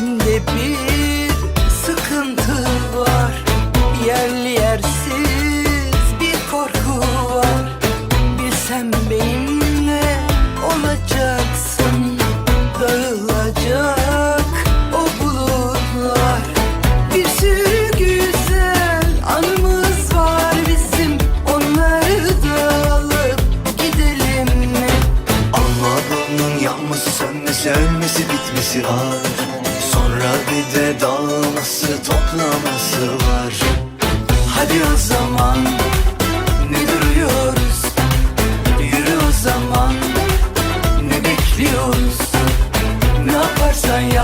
İçimde bir sıkıntı var. Yerli yersiz bir korku var. Bilsem benimle olacaksın. Dağılacak o bulutlar. Bir sürü güzel anımız var bizim. Onları da alıp gidelim mi? Allah'ın yanması sönmesi ölmesi bitmesi var de dağılması toplaması var. Hadi o zaman ne duruyoruz? Yürü o zaman ne bekliyoruz? Ne yaparsan yap